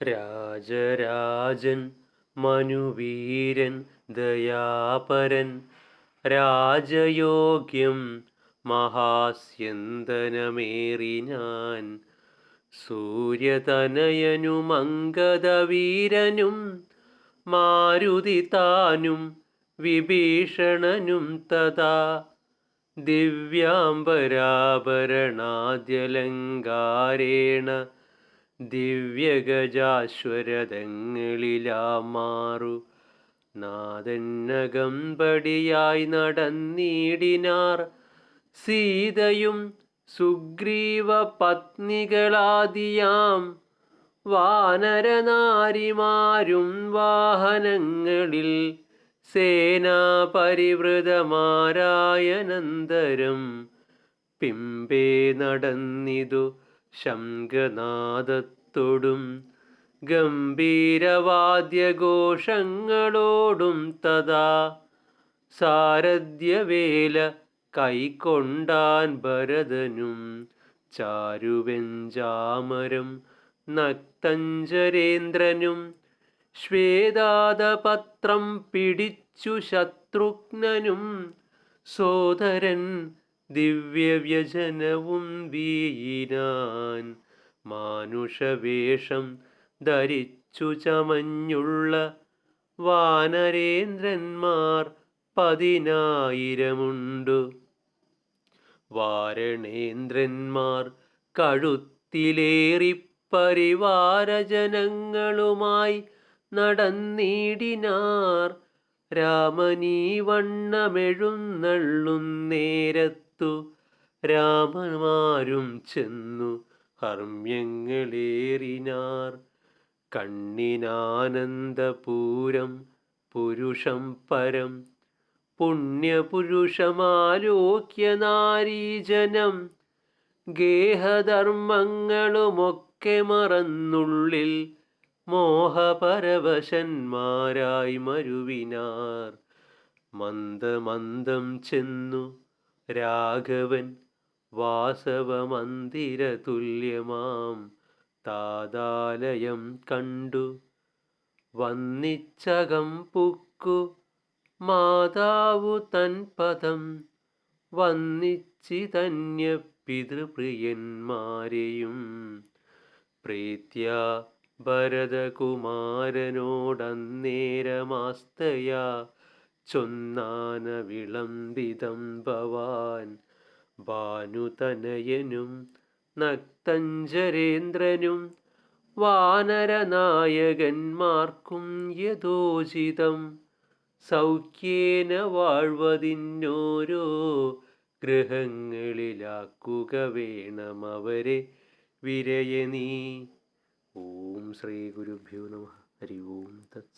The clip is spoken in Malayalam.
രാജരാജൻ മനുവീരൻ ദയാപരൻ രാജയോഗ്യം മഹാസ്യന്തനമേറി ഞാൻ. സൂര്യതനയനും അങ്കദവീരനും മാരുതി താനും വിഭീഷണനും തഥാ ദിവ്യാംബരാഭരണാദ്യലങ്കാരേണ ദിവ്യഗജാശ്വരതങ്ങളിലാമാറു. നാദന്നകമ്പടിയായി നടന്നീടിനാർ. സീതയും സുഗ്രീവ പത്നികളാദിയാം വാനരനാരിമാരും വാഹനങ്ങളിൽ സേനാപരിവൃതമാരായനന്തരം. പിമ്പേ നടന്നിതു ശംഖനാദത്തോടും ഗംഭീരവാദ്യഘോഷങ്ങളോടും തഥാ സാരഥ്യവേല കൈക്കൊണ്ടാൻ ഭരതനും ചാരുവെഞ്ചാമരം നക്തഞ്ചരേന്ദ്രനും ശ്വേതാദപത്രം പിടിച്ചു ശത്രുഘ്നനും സോദരൻ ദിവ്യവ്യജനവും വീയിനാൻ മാനുഷവേഷം ധരിച്ചു ചമഞ്ഞുള്ള വാനരേന്ദ്രന്മാർ പതിനായിരമുണ്ടു. വാരണേന്ദ്രന്മാർ കഴുത്തിലേറി പരിവാരജനങ്ങളുമായി നടന്നിടിനാർ രാമനീ വണ്ണമെഴുന്നള്ളുന്നേരത്തു രാമന്മാരും ചെന്നു ഹർമ്യങ്ങളേറിനാർ കണ്ണിനാനന്ദപൂരം പുരുഷം പരം. പുണ്യപുരുഷമാലോക്യ നാരീജനം ഗേഹധർമ്മങ്ങളുമൊക്കെ മറന്നുള്ളിൽ മോഹപരവശന്മാരായി മരുവിനാർ. മന്ദമന്ദം ചെന്നു രാഘവൻ വാസവമന്ദിരതുല്യമാം താതാലയം കണ്ടു. വന്നിച്ചകം പുക്കു. മാതാവു തൻ പദം. വന്നിച്ചിതന്യ പിതൃപ്രിയന്മാരെയും. പ്രീത്യ ഭരതകുമാരനോടന്നേരമാസ്തയാ ചൊന്നാന വിളംബിതം ഭവാൻ ഭാനുതനയനും നക്തഞ്ചരേന്ദ്രനും വാനരനായകന്മാർക്കും യഥോചിതം സൗഖ്യേന വാഴ്വതിന്നോരോ ഗ്രഹങ്ങളിലാക്കുക വേണം അവരെ വിരയനീ ഓം ശ്രീ ഗുരുഭ്യോ നമ. ഹരി ഓം തത്സ.